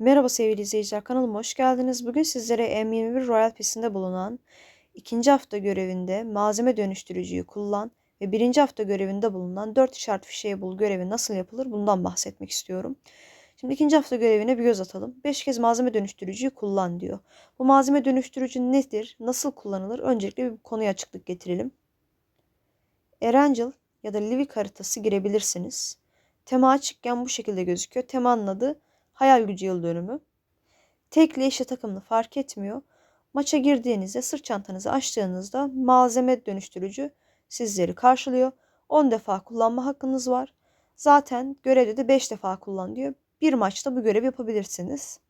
Merhaba sevgili izleyiciler kanalıma hoş geldiniz. Bugün sizlere M21 Royal Pass'inde bulunan ikinci hafta görevinde malzeme dönüştürücüyü kullan ve birinci hafta görevinde bulunan 4 işaret fişeği bul görevi nasıl yapılır bundan bahsetmek istiyorum. Şimdi ikinci hafta görevine bir göz atalım. 5 kez malzeme dönüştürücüyü kullan diyor. Bu malzeme dönüştürücü nedir? Nasıl kullanılır? Öncelikle bir konuya açıklık getirelim. Erangel ya da Livik haritası girebilirsiniz. Tema açıkken bu şekilde gözüküyor. Temanın adı Hayal Gücü Yıl Dönümü. Tekli eşli takımlı fark etmiyor. Maça girdiğinizde sırt çantanızı açtığınızda malzeme dönüştürücü sizleri karşılıyor. 10 defa kullanma hakkınız var. Zaten görevde de 5 defa kullan diyor. Bir maçta bu görevi yapabilirsiniz.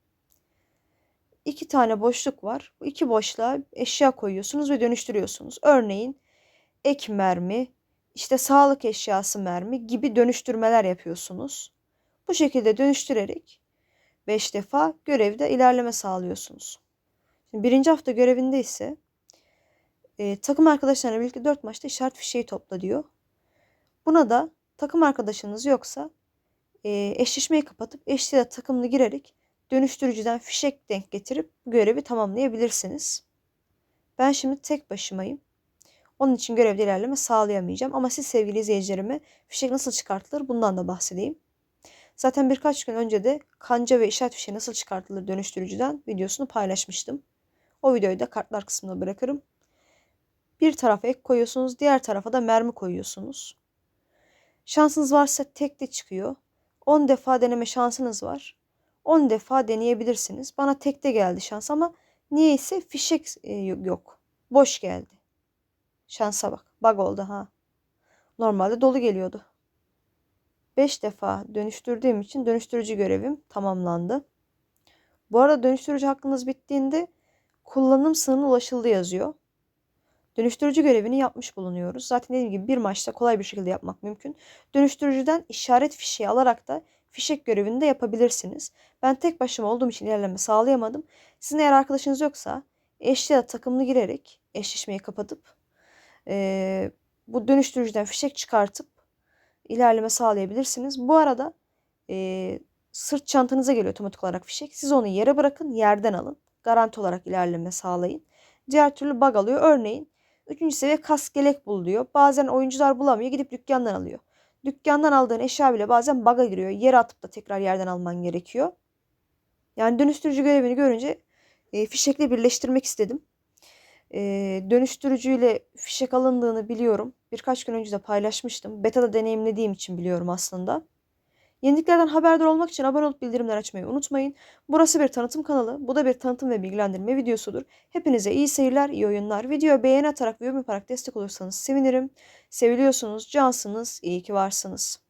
İki tane boşluk var. Bu iki boşluğa eşya koyuyorsunuz ve dönüştürüyorsunuz. Örneğin ek mermi, işte sağlık eşyası mermi gibi dönüştürmeler yapıyorsunuz. Bu şekilde dönüştürerek 5 defa görevde ilerleme sağlıyorsunuz. Şimdi birinci hafta görevinde ise e, takım arkadaşlarına birlikte 4 maçta işaret fişeği topla diyor. Buna da takım arkadaşınız yoksa e, eşleşmeyi kapatıp eşliğe takımlı girerek dönüştürücüden fişek denk getirip görevi tamamlayabilirsiniz. Ben şimdi tek başımayım. Onun için görevde ilerleme sağlayamayacağım. Ama siz sevgili izleyicilerime fişek nasıl çıkartılır bundan da bahsedeyim. Zaten birkaç gün önce de kanca ve işaret fişeği nasıl çıkartılır dönüştürücüden videosunu paylaşmıştım. O videoyu da kartlar kısmına bırakırım. Bir tarafa ek koyuyorsunuz, diğer tarafa da mermi koyuyorsunuz. Şansınız varsa tek de çıkıyor. 10 defa deneme şansınız var. 10 defa deneyebilirsiniz. Bana tekte geldi şans ama niyeyse fişek e, yok. Boş geldi. Şansa bak. Bug oldu ha. Normalde dolu geliyordu. 5 defa dönüştürdüğüm için dönüştürücü görevim tamamlandı. Bu arada dönüştürücü hakkınız bittiğinde kullanım sınırına ulaşıldı yazıyor. Dönüştürücü görevini yapmış bulunuyoruz. Zaten dediğim gibi bir maçta kolay bir şekilde yapmak mümkün. Dönüştürücüden işaret fişeği alarak da fişek görevini de yapabilirsiniz. Ben tek başıma olduğum için ilerleme sağlayamadım. Sizin eğer arkadaşınız yoksa eşli ya da takımlı girerek eşleşmeyi kapatıp e, bu dönüştürücüden fişek çıkartıp ilerleme sağlayabilirsiniz. Bu arada e, sırt çantanıza geliyor otomatik olarak fişek. Siz onu yere bırakın, yerden alın. Garanti olarak ilerleme sağlayın. Diğer türlü bug alıyor. Örneğin 3. seviye kask gelek bul diyor. Bazen oyuncular bulamıyor. Gidip dükkandan alıyor. Dükkandan aldığın eşya bile bazen bug'a giriyor. Yere atıp da tekrar yerden alman gerekiyor. Yani dönüştürücü görevini görünce e, fişekle birleştirmek istedim. E, dönüştürücüyle fişek alındığını biliyorum. Birkaç gün önce de paylaşmıştım. Beta'da deneyimlediğim için biliyorum aslında. Yeniliklerden haberdar olmak için abone olup bildirimler açmayı unutmayın. Burası bir tanıtım kanalı. Bu da bir tanıtım ve bilgilendirme videosudur. Hepinize iyi seyirler, iyi oyunlar. Videoya beğeni atarak ve yorum yaparak destek olursanız sevinirim. Seviliyorsunuz, cansınız, iyi ki varsınız.